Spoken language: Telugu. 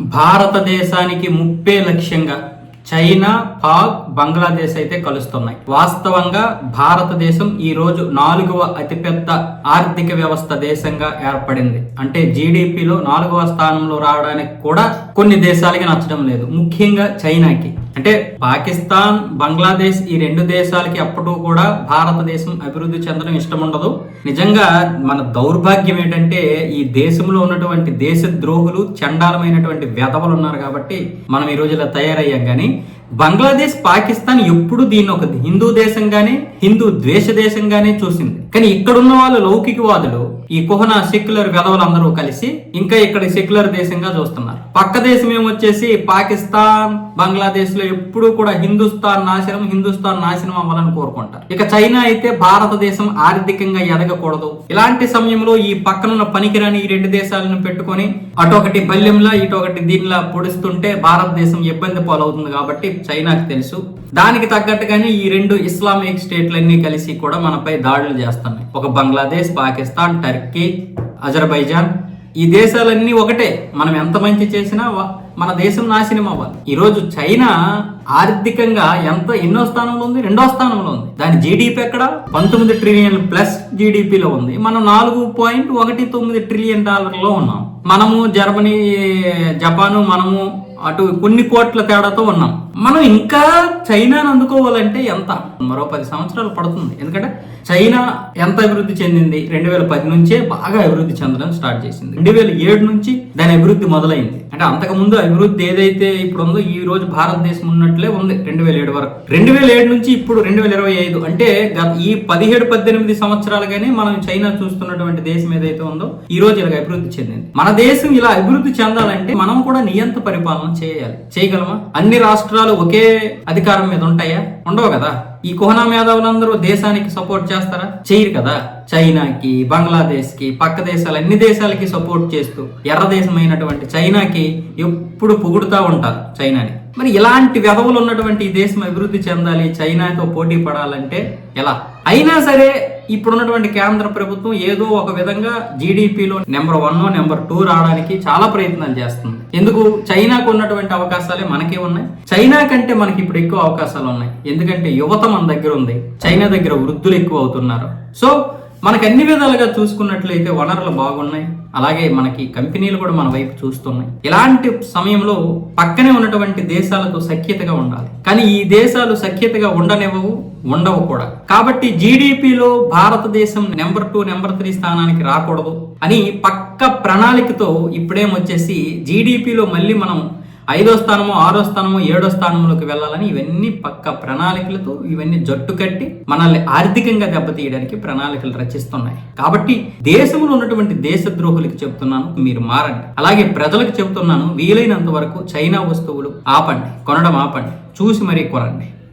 భారతదేశానికి ముప్పే లక్ష్యంగా చైనా పాక్ బంగ్లాదేశ్ అయితే కలుస్తున్నాయి. వాస్తవంగా భారతదేశం ఈ రోజు నాలుగవ అతిపెద్ద ఆర్థిక వ్యవస్థ దేశంగా ఏర్పడింది. అంటే జీడిపిలో నాలుగవ స్థానంలో రావడానికి కూడా కొన్ని దేశాలకి నచ్చడం లేదు. ముఖ్యంగా చైనాకి. అంటే పాకిస్తాన్ బంగ్లాదేశ్ ఈ రెండు దేశాలకి అప్పుడు కూడా భారతదేశం అభివృద్ధి చెందడం ఇష్టం ఉండదు నిజంగా మన దౌర్భాగ్యం ఏంటంటే ఈ దేశంలో ఉన్నటువంటి దేశ ద్రోహులు చండాలమైనటువంటి వెధవలు ఉన్నారు కాబట్టి మనం ఈ రోజు ఇలా తయారయ్యాం కానీ బంగ్లాదేశ్ పాకిస్తాన్ ఎప్పుడు దీన్ని ఒక హిందూ దేశంగానే హిందూ ద్వేష దేశంగానే చూసింది. కానీ ఇక్కడున్న వాళ్ళు లౌకికవాదులు ఈ కుహన సెక్యులర్ వెధవలందరూ కలిసి ఇంకా ఇక్కడ సెక్యులర్ దేశంగా చూస్తున్నారు. పక్క దేశం ఏమొచ్చేసి పాకిస్తాన్ బంగ్లాదేశ్లో ఎప్పుడు కూడా హిందుస్థాన్ నాశనం హిందుస్థాన్ నాశనం అవ్వాలని కోరుకుంటారు. ఇక చైనా అయితే భారతదేశం ఆర్థికంగా ఎదగకూడదు. ఇలాంటి సమయంలో ఈ పక్కనున్న పనికిరాని ఈ రెండు దేశాలను పెట్టుకొని అటొకటి బల్యంలా ఇటొకటి దీనిలా పొడుస్తుంటే భారతదేశం ఇబ్బంది పాలవుతుంది కాబట్టి చైనాకి తెలుసు. దానికి తగ్గట్టుగానే ఈ రెండు ఇస్లామిక్ స్టేట్లన్నీ కలిసి కూడా మనపై దాడులు చేస్తున్నాయి. ఒక బంగ్లాదేశ్ పాకిస్తాన్ టర్కీ అజర్బైజాన్. ఈ దేశాలన్నీ ఒకటే. మనం ఎంత మంచి చేసినా మన దేశం నాశనం అవ్వాలి. ఈరోజు చైనా ఆర్థికంగా ఎంత ఎన్నో స్థానంలో ఉంది? రెండో స్థానంలో ఉంది. దాని జీడిపి ఎక్కడ? పంతొమ్మిది ట్రిలియన్ ప్లస్ జీడిపిలో ఉంది. మనం నాలుగు పాయింట్ ఒకటి తొమ్మిది ట్రిలియన్ డాలర్లో ఉన్నాం. మనము జర్మనీ జపాను మనము అటు కొన్ని కోట్ల తేడాతో ఉన్నాం. మనం ఇంకా చైనాను అందుకోవాలంటే ఎంత? మరో పది సంవత్సరాలు పడుతుంది. ఎందుకంటే చైనా ఎంత అభివృద్ధి చెందింది? రెండు వేల పది నుంచే బాగా అభివృద్ధి చెందడం స్టార్ట్ చేసింది. రెండు వేల ఏడు నుంచి దాని అభివృద్ధి మొదలైంది. అంటే అంతకు ముందు అభివృద్ధి ఏదైతే ఇప్పుడు ఉందో ఈ రోజు భారతదేశం ఉన్నట్లే ఉంది రెండు వేల ఏడు వరకు. రెండు వేల ఏడు నుంచి ఇప్పుడు రెండు వేల ఇరవై ఐదు అంటే గత ఈ పదిహేడు పద్దెనిమిది సంవత్సరాలుగానే మనం చైనా చూస్తున్నటువంటి దేశం ఏదైతే ఉందో ఈ రోజు ఇలాగ అభివృద్ధి చెందింది. మన దేశం ఇలా అభివృద్ధి చెందాలంటే మనం కూడా నియంత పరిపాలన చేయాలి. చేయగలమా? అన్ని రాష్ట్రాలు ఒకే అధికారం మీద ఉంటాయా? ఉండవు కదా. ఈ కుహనా మేధావులందరూ దేశానికి సపోర్ట్ చేస్తారా? చేయరు కదా. చైనాకి బంగ్లాదేశ్కి పక్క దేశాలు అన్ని దేశాలకి సపోర్ట్ చేస్తూ ఎర్ర దేశమైనటువంటి చైనాకి ఎప్పుడు పొగుడుతూ ఉంటారు చైనాని. మరి ఇలాంటి వ్యధవులు ఉన్నటువంటి ఈ దేశం అభివృద్ధి చెందాలి చైనాతో పోటీ పడాలంటే ఎలా? అయినా సరే ఇప్పుడున్నటువంటి కేంద్ర ప్రభుత్వం ఏదో ఒక విధంగా జీడిపిలో నెంబర్ వన్ నెంబర్ టూ రావడానికి చాలా ప్రయత్నాలు చేస్తుంది. ఎందుకు? చైనాకు ఉన్నటువంటి అవకాశాలే మనకే ఉన్నాయి. చైనా కంటే మనకి ఇప్పుడు ఎక్కువ అవకాశాలు ఉన్నాయి. ఎందుకంటే యువత మన దగ్గర ఉంది. చైనా దగ్గర వృద్ధులు ఎక్కువ అవుతున్నారు. సో మనకు అన్ని విధాలుగా చూసుకున్నట్లయితే వనరులు బాగున్నాయి. అలాగే మనకి కంపెనీలు కూడా మన వైపు చూస్తున్నాయి. ఇలాంటి సమయంలో పక్కనే ఉన్నటువంటి దేశాలతో సఖ్యతగా ఉండాలి. కానీ ఈ దేశాలు సఖ్యతగా ఉండనివ్వవు ఉండవు కూడా. కాబట్టి జీడిపిలో భారతదేశం నెంబర్ టూ నెంబర్ త్రీ స్థానానికి రాకూడదు అని పక్క ప్రణాళికతో ఇప్పుడేమొచ్చేసి జీడిపిలో మళ్ళీ మనం ఐదో స్థానము ఆరో స్థానము ఏడో స్థానంలోకి వెళ్ళాలని ఇవన్నీ పక్క ప్రణాళికలతో ఇవన్నీ జట్టు కట్టి మనల్ని ఆర్థికంగా దెబ్బతీయడానికి ప్రణాళికలు రచిస్తున్నాయి. కాబట్టి దేశంలో ఉన్నటువంటి దేశద్రోహులకి చెప్తున్నాను మీరు మారండి. అలాగే ప్రజలకు చెప్తున్నాను వీలైనంత వరకు చైనా వస్తువులు ఆపండి కొనడం ఆపండి చూసి మరీ కొనండి.